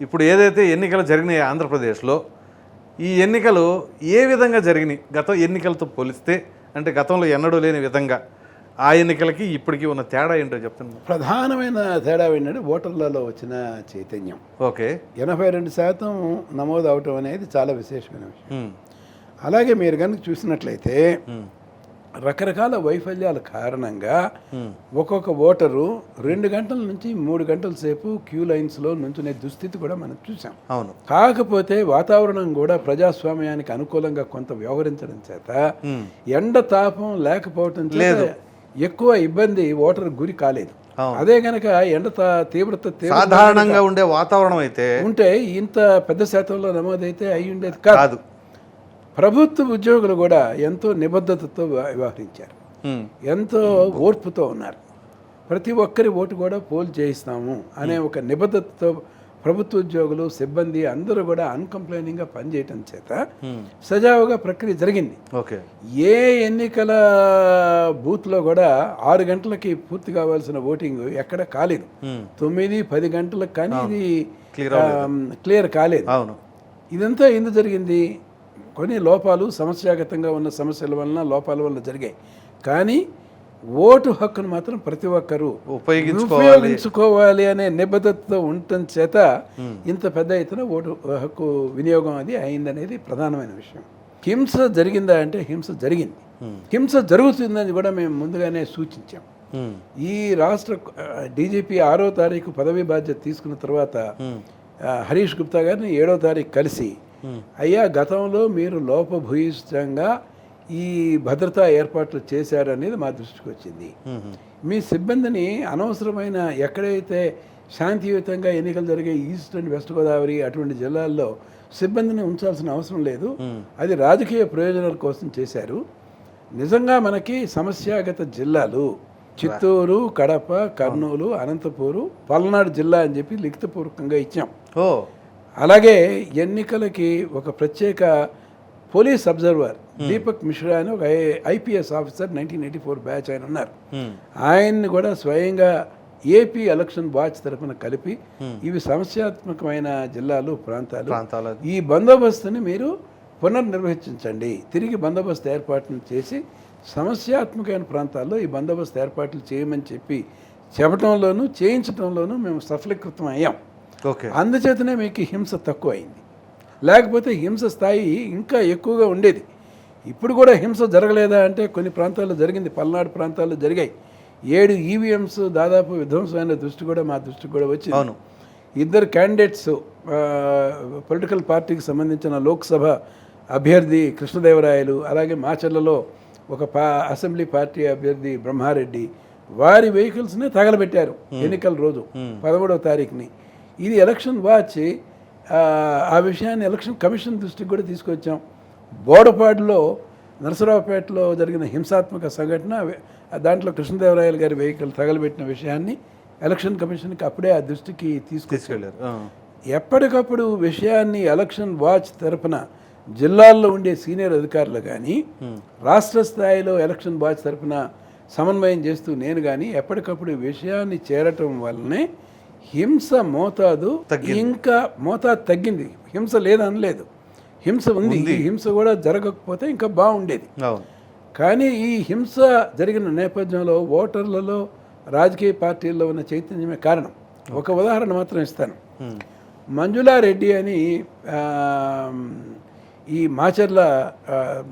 ఇప్పుడు ఏదైతే ఎన్నికలు జరిగినాయి ఆంధ్రప్రదేశ్లో ఈ ఎన్నికలు ఏ విధంగా జరిగినాయి? గత ఎన్నికలతో పోలిస్తే అంటే గతంలో ఎన్నడూ లేని విధంగా ఆ ఎన్నికలకి ఇప్పటికీ ఉన్న తేడా ఏంటో చెప్తున్నా ప్రధానమైన తేడా ఏంటంటే ఓటర్లలో వచ్చిన చైతన్యం. ఓకే. ఎనభై రెండు శాతం నమోదు అవటం అనేది చాలా విశేషమైన విషయం. అలాగే మీరు కనుక చూసినట్లయితే రకరకాల వైఫల్యాల కారణంగా ఒక్కొక్క ఓటరు రెండు గంటల నుంచి మూడు గంటల సేపు క్యూ లైన్స్లో నుంచునే దుస్థితి కూడా మనం చూసాం అవును. కాకపోతే వాతావరణం కూడా ప్రజాస్వామ్యానికి అనుకూలంగా కొంత వ్యవహరించడం చేత ఎండ తాపం లేకపోవటం చేత లేదు. ఎక్కువ ఇబ్బంది ఓటర్ గురి కాలేదు. అదే గనక ఎండ తీవ్రత సాధారణంగా ఉండే వాతావరణం అయితే ఉంటే ఇంత పెద్ద శాతంలో నమోదైతే అయి ఉండేది కాదు. ప్రభుత్వ ఉద్యోగులు కూడా ఎంతో నిబద్ధతతో వ్య- వ్యవహరించారు. ఎంతో ఓర్పుతో ఉన్నారు. ప్రతి ఒక్కరి ఓటు కూడా పోల్ చేయిస్తాము అనే ఒక నిబద్ధతతో ప్రభుత్వ ఉద్యోగులు సిబ్బంది అందరూ కూడా అన్కంప్లైనింగ్గా పనిచేయటం చేత సజావుగా ప్రక్రియ జరిగింది. ఓకే. ఏ ఎన్నికల బూత్లో కూడా ఆరు గంటలకి పూర్తి కావాల్సిన ఓటింగ్ ఎక్కడ కాలేదు. తొమ్మిది పది గంటలకు కానీ ఇది క్లియర్ కాలేదు. అవును. ఇదంతా ఎందుకు జరిగింది? కొన్ని లోపాలు సమస్యాగతంగా ఉన్న సమస్యల వలన లోపాల వలన జరిగాయి. కానీ ఓటు హక్కును మాత్రం ప్రతి ఒక్కరూ ఉపయోగించుకోవాలి. అనే నిబద్ధతతో ఉండటం చేత ఇంత పెద్ద ఎత్తున ఓటు హక్కు వినియోగం అది అయిందనేది ప్రధానమైన విషయం. హింస జరిగిందా అంటే హింస జరిగింది. హింస జరుగుతుందని కూడా మేము ముందుగానే సూచించాం. ఈ రాష్ట్ర డీజీపీ ఆరో తారీఖు పదవి బాధ్యత తీసుకున్న తర్వాత హరీష్ గుప్తా గారిని ఏడో తారీఖు కలిసి అయ్యా గతంలో మీరు లోపభూయిష్టంగా ఈ భద్రతా ఏర్పాట్లు చేశారనేది మా దృష్టికి వచ్చింది. మీ సిబ్బందిని అనవసరమైన ఎక్కడైతే శాంతియుతంగా ఎన్నికలు జరిగే ఈస్ట్ అండ్ వెస్ట్ గోదావరి అటువంటి జిల్లాల్లో సిబ్బందిని ఉంచాల్సిన అవసరం లేదు. అది రాజకీయ ప్రయోజనాల కోసం చేశారు. నిజంగా మనకి సమస్యాగత జిల్లాలు చిత్తూరు కడప కర్నూలు అనంతపూరు పల్నాడు జిల్లా అని చెప్పి లిఖితపూర్వకంగా ఇచ్చాం. ఓ. అలాగే ఎన్నికలకి ఒక ప్రత్యేక పోలీస్ అబ్జర్వర్ దీపక్ మిశ్రా అని ఒక IPS officer nineteen eighty four batch ఆయన ఉన్నారు. ఉమ్, ఆయన్ని కూడా స్వయంగా ఏపీ ఎలక్షన్ వాచ్ తరఫున కలిపి ఇవి సమస్యాత్మకమైన జిల్లాలు ప్రాంతాలు. ప్రాంతాల ఈ బందోబస్తుని మీరు పునర్నిర్వహించండి. తిరిగి బందోబస్తు ఏర్పాట్లు చేసి సమస్యాత్మకమైన ప్రాంతాల్లో ఈ బందోబస్తు ఏర్పాట్లు చేయమని చెప్పి చెప్పడంలోనూ చేయించడంలోనూ మేము సఫలీకృతం అయ్యాం. ఓకే. అందుచేతనే మీకు హింస తక్కువ అయింది లేకపోతే హింస స్థాయి ఇంకా ఎక్కువగా ఉండేది. ఇప్పుడు కూడా హింస జరగలేదా అంటే కొన్ని ప్రాంతాల్లో జరిగింది. పల్నాడు ప్రాంతాల్లో జరిగాయి. ఏడు ఈవీఎంస్ దాదాపు విధ్వంసమైన దృష్టి కూడా మా దృష్టికి కూడా వచ్చింది. అవును. ఇద్దరు క్యాండిడేట్స్ పొలిటికల్ పార్టీకి సంబంధించిన లోక్సభ అభ్యర్థి కృష్ణదేవరాయలు అలాగే మాచర్లలో ఒక పా అసెంబ్లీ పార్టీ అభ్యర్థి బ్రహ్మారెడ్డి వారి వెహికల్స్ని తగలబెట్టారు ఎన్నికల రోజు పదమూడవ తారీఖుని. ఇది ఎలక్షన్ వాచ్ ఆ, విషయాన్ని ఎలక్షన్ కమిషన్ దృష్టికి కూడా తీసుకొచ్చాం. బోడపాడులో నరసరావుపేటలో జరిగిన హింసాత్మక సంఘటన దాంట్లో కృష్ణదేవరాయలు గారి వెహికల్ తగలబెట్టిన విషయాన్ని ఎలక్షన్ కమిషన్కి అప్పుడే ఆ దృష్టికి తీసుకొచ్చాం. తీసుకెళ్ళారు ఆ, ఎప్పటికప్పుడు విషయాన్ని ఎలక్షన్ వాచ్ తరపున జిల్లాల్లో ఉండే సీనియర్ అధికారులు కానీ రాష్ట్ర స్థాయిలో ఎలక్షన్ వాచ్ తరపున సమన్వయం చేస్తూ నేను కానీ ఎప్పటికప్పుడు విషయాన్ని చేరటం వల్లనే హింస మోతాదు ఇంకా మోతాదు తగ్గింది. హింస లేదనలేదు. హింస ఉంది. ఈ హింస కూడా జరగకపోతే ఇంకా బాగుండేది. కానీ ఈ హింస జరిగిన నేపథ్యంలో ఓటర్లలో రాజకీయ పార్టీల్లో ఉన్న చైతన్యమే కారణం. ఒక ఉదాహరణ మాత్రం ఇస్తాను. మంజులారెడ్డి అని ఈ మాచర్ల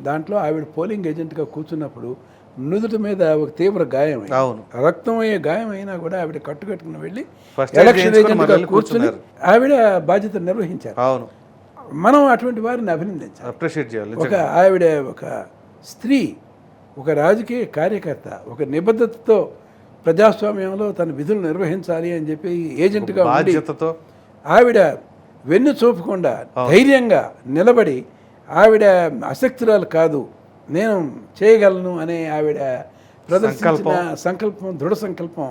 దాంట్లో ఆవిడ పోలింగ్ ఏజెంట్గా కూర్చున్నప్పుడు నుదుటి మీద ఒక తీవ్ర గాయం. అవును. రక్తం అయ్యే గాయం అయినా కూడా ఆవిడ కట్టుకట్టుకుని వెళ్ళి ఎలక్షన్ ఏజెంట్గా కూర్చుని ఆవిడ బాధ్యత నిర్వహించారు. అవును. మనం అటువంటి వారిని అభినందించాలి. అప్రిషియేట్ చేయాలి ఒక ఆవిడ ఒక స్త్రీ ఒక రాజకీయ కార్యకర్త ఒక నిబద్ధతతో ప్రజాస్వామ్యంలో తన విధులు నిర్వహించాలి అని చెప్పి ఏజెంట్గా బాధ్యతతో. ఆవిడ వెన్ను చూపకుండా ధైర్యంగా నిలబడి ఆవిడ అశక్తురాలు కాదు నేను చేయగలను అనే ఆవిడ ప్రదర్శించిన సంకల్పం. దృఢ సంకల్పం.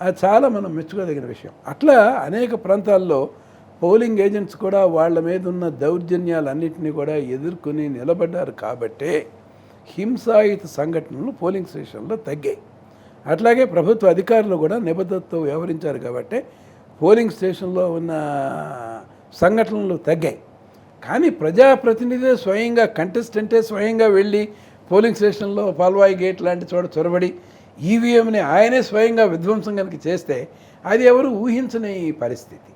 అది చాలా మనం మెచ్చుకోదగిన విషయం. అట్లా అనేక ప్రాంతాల్లో పోలింగ్ ఏజెంట్స్ కూడా వాళ్ళ మీద ఉన్న దౌర్జన్యాలన్నింటినీ కూడా ఎదుర్కొని నిలబడ్డారు కాబట్టే హింసాయుత సంఘటనలు పోలింగ్ స్టేషన్లో తగ్గాయి. అట్లాగే ప్రభుత్వ అధికారులు కూడా నిబద్ధతతో వ్యవహరించారు కాబట్టి పోలింగ్ స్టేషన్లో ఉన్న సంఘటనలు తగ్గాయి. కానీ ప్రజాప్రతినిధి స్వయంగా కంటెస్టెంటే స్వయంగా వెళ్ళి పోలింగ్ స్టేషన్లో పాల్వాయి గేట్ లాంటి చోట చొరబడి ఈవీఎంని ఆయనే స్వయంగా విధ్వంసం కనుక చేస్తే అది ఎవరు ఊహించని పరిస్థితి.